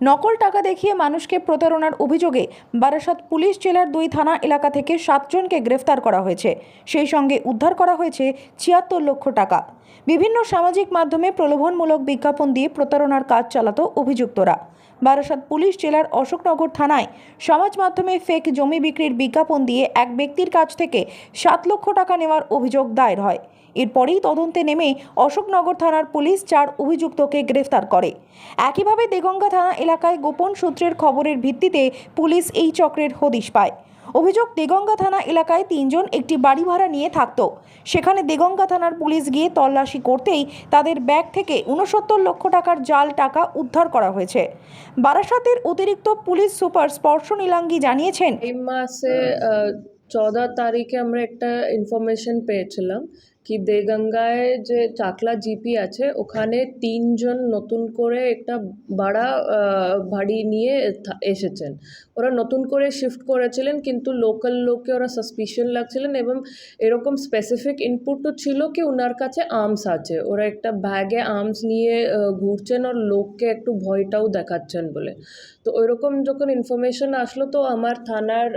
নকল টাকা দেখিয়ে মানুষকে প্রতারণার অভিযোগে বারাসাত পুলিশ জেলার দুই থানা এলাকা থেকে সাতজনকে গ্রেফতার করা হয়েছে। সেই সঙ্গে উদ্ধার করা হয়েছে ছিয়াত্তর লক্ষ টাকা। বিভিন্ন সামাজিক মাধ্যমে প্রলোভনমূলক বিজ্ঞাপন দিয়ে প্রতারণার কাজ চালাতো অভিযুক্তরা। বারাসাত পুলিশ জেলার অশোকনগর থানায় সমাজ মাধ্যমে ফেক জমি বিক্রির বিজ্ঞাপন দিয়ে এক ব্যক্তির কাছ থেকে সাত লক্ষ টাকা নেওয়ার অভিযোগ দায়ের হয়। এরপরেই তদন্তে নেমে অশোকনগর থানার পুলিশ চার অভিযুক্তকে গ্রেফতার করে। একইভাবে দেগঙ্গা থানা এলাকায় গোপন সূত্রের খবরের ভিত্তিতে পুলিশ এই চক্রের হদিশ পায়। অভিযোগ, দেগঙ্গা থানা এলাকায় তিনজন একটি বাড়ি ভাড়া নিয়ে থাকতো। সেখানে দেগঙ্গা থানার পুলিশ গিয়ে তল্লাশি করতেই তাদের ব্যাগ থেকে উনসত্তর লক্ষ টাকার জাল টাকা উদ্ধার করা হয়েছে। বারাসাতের অতিরিক্ত পুলিশ সুপার স্পর্শ নীলাঙ্গি জানিয়েছেন এই মাসে চৌদা তারিখে আমরা একটা ইনফরমেশন পেয়েছিলাম। কি দেগঙ্গায় যে চাকলা জিপি আছে ওখানে তিনজন নতুন করে একটা আহ, বাড়ি নিয়ে এসেছেন। ওরা নতুন করে শিফট করেছিলেন কিন্তু লোকাল লোককে ওরা সাসপিশন লাগছিলেন এবং এরকম স্পেসিফিক ইনপুটও ছিল কি ওনার কাছে আর্মস আছে। ওরা একটা ব্যাগে আর্মস নিয়ে ঘুরছেন আর লোককে একটু ভয়টাও দেখাচ্ছেন বলে। তো ওইরকম যখন ইনফরমেশন আসলো তো আমার থানার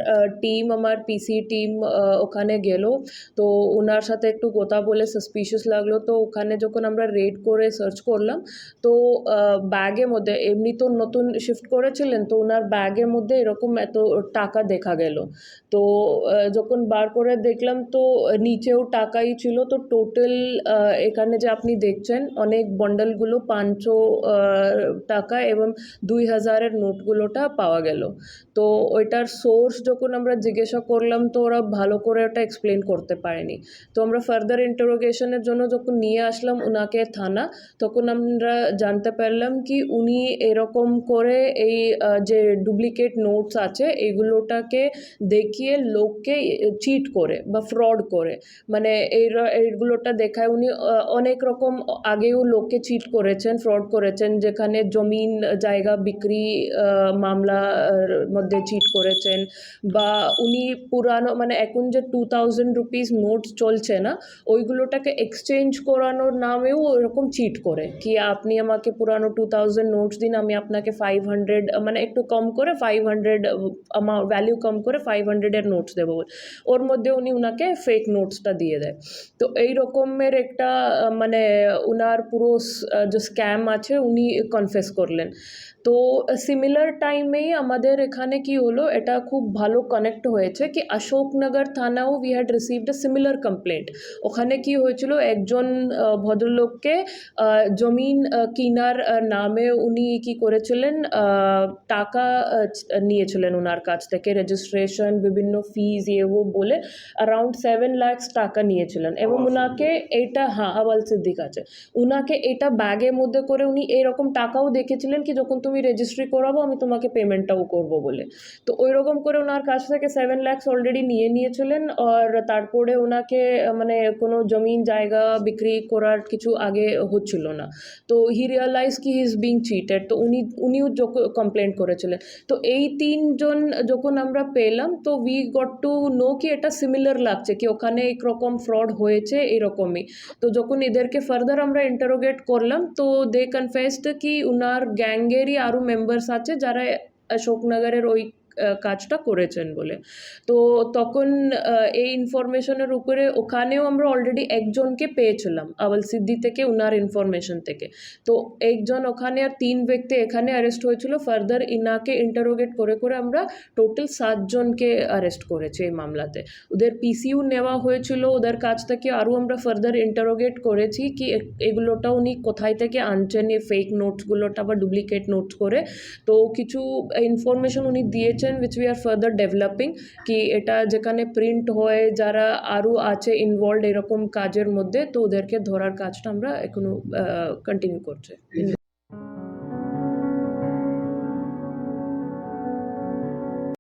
টিম আমার পিসি টিম ওখানে গেল। তো ওনার সাথে একটু কথা বলে সাসপিশিয়াস লাগল। তো ওখানে যখন আমরা রেড করে সার্চ করলাম, তো ব্যাগের মধ্যে, এমনি তো নতুন শিফট করেছিলেন, তো ওনার ব্যাগের মধ্যে এরকম এত টাকা দেখা গেল। তো যখন বার করে দেখলাম, তো নিচেও টাকাই ছিল। তো টোটাল এখানে যে আপনি দেখছেন, অনেক বন্ডলগুলো পাঁচশো টাকা এবং দুই হাজারের নোটগুলোটা পাওয়া গেল। তো ওইটার সোর্স যখন আমরা জিজ্ঞাসা করলাম, তো ওরা ভালো করে ওটা এক্সপ্লেন করতে পারেনি। তো আমরা ফার্দার ইন্টারোগেশনের জন্য যখন নিয়ে আসলাম ওনাকে থানা, তখন আমরা জানতে পারলাম কি উনি এরকম করে এই যে ডুপ্লিকেট নোটস আছে, এগুলোটাকে দেখিয়ে লোককে চিট করে বা ফ্রড করে। মানে এই এইগুলোটা দেখায় উনি অনেক রকম আগেও লোককে চিট করেছেন ফ্রড করেছেন, যেখানে জমিন, জায়গা বিক্রি মামলার মধ্যে চিট করেছেন বা উনি পুরানো মানে এখন যে টু থাউজেন্ড রুপিস নোটস চলছে না ওইগুলোটাকে এক্সচেঞ্জ করানোর নামেও এরকম চিট করে কি আপনি আমাকে পুরানো টু থাউজেন্ড নোটস দিন, আমি আপনাকে ফাইভ হান্ড্রেড মানে একটু কম করে ফাইভ হান্ড্রেড আমার ভ্যালিউ কম করে ফাইভ হান্ড্রেডের নোটস দেবো। ওর মধ্যে উনি উনাকে ফেক নোটসটা দিয়ে দেয় তো এই রকমের একটা মানে উনার পুরো যে স্ক্যাম আছে, উনি কনফেস করলেন তো সিমিলার টাইমেই আমাদের এখানে কি হলো এটা খুব ভালো কানেক্ট হয়েছে কি Ashoknagar থানাও we had received a similar complaint ওখানে কি হয়েছিল একজন ভদ্রলোককে জমিন কিনার নামে উনি কি করেছিলেন টাকা নিয়েছিলেন ওনার কাছ থেকে রেজিস্ট্রেশন বিভিন্ন ফিজ ইয়ে ও বলে অ্যারাউন্ড সেভেন ল্যাক্স টাকা নিয়েছিলেন। এবং ওনাকে এটা হ্যাঁ আওয়াল সিদ্দিক আছে। উনাকে এটা ব্যাগের মধ্যে করে উনি এরকম টাকাও দেখেছিলেন কি যখন তুমি রেজিস্ট্রি করাবো, আমি তোমাকে পেমেন্টটাও করব বলে। তো ওই রকম করে ওনার কাছ থেকে সেভেন ল্যাক্স অলরেডি নিয়ে নিয়েছিলেন, আর তারপরে ওনাকে মানে কোনো জমিন জায়গা বিক্রি করার কিছু আগে হচ্ছিল না। তো হি রিয়ালাইজ কি ইজ বিং চিটেড তো উনি, উনিও কমপ্লেন করেছিলেন। তো এই তিনজন যখন আমরা পেলাম, তো উই গট টু নো কি এটা সিমিলার লাগছে, কি ওখানে একরকম ফ্রড হয়েছে এরকমই। তো যখন এদেরকে ফার্দার আমরা ইন্টারোগেট করলাম, তো দে কনফেসড কি উনার গ্যাংয়েরই আরও মেম্বার্স আছে যারা অশোকনগরের ওই আহ, কাজটা করেছেন বলে। তো তখন এই ইনফরমেশনের উপরে ওখানেও আমরা অলরেডি একজনকে পেয়েছিলাম আওয়াল সিদ্ধি থেকে উনার ইনফরমেশন থেকে। তো একজন ওখানে আর তিন ব্যক্তি এখানে অ্যারেস্ট হয়েছিল। ফার্দার ইনাকে ইন্টারোগেট করে করে আমরা টোটাল সাতজনকে অ্যারেস্ট করেছি এই মামলাতে। ওদের পিসিউ নেওয়া হয়েছিল, ওদের কাছ থেকে আরও আমরা ফার্দার ইন্টারোগেট করেছি কি এগুলোটা উনি কোথায় থেকে আনছেন, এই ফেক নোটসগুলোটা বা ডুপ্লিকেট নোটস করে। তো কিছু ইনফরমেশন উনি দিয়েছেন which we are further developing কি এটা যেখানে প্রিন্ট হয় যারা আরও আছে ইনভলভ এরকম কাজের মধ্যে তো ওদেরকে ধরার কাজটা আমরা এখনও কন্টিনিউ করছি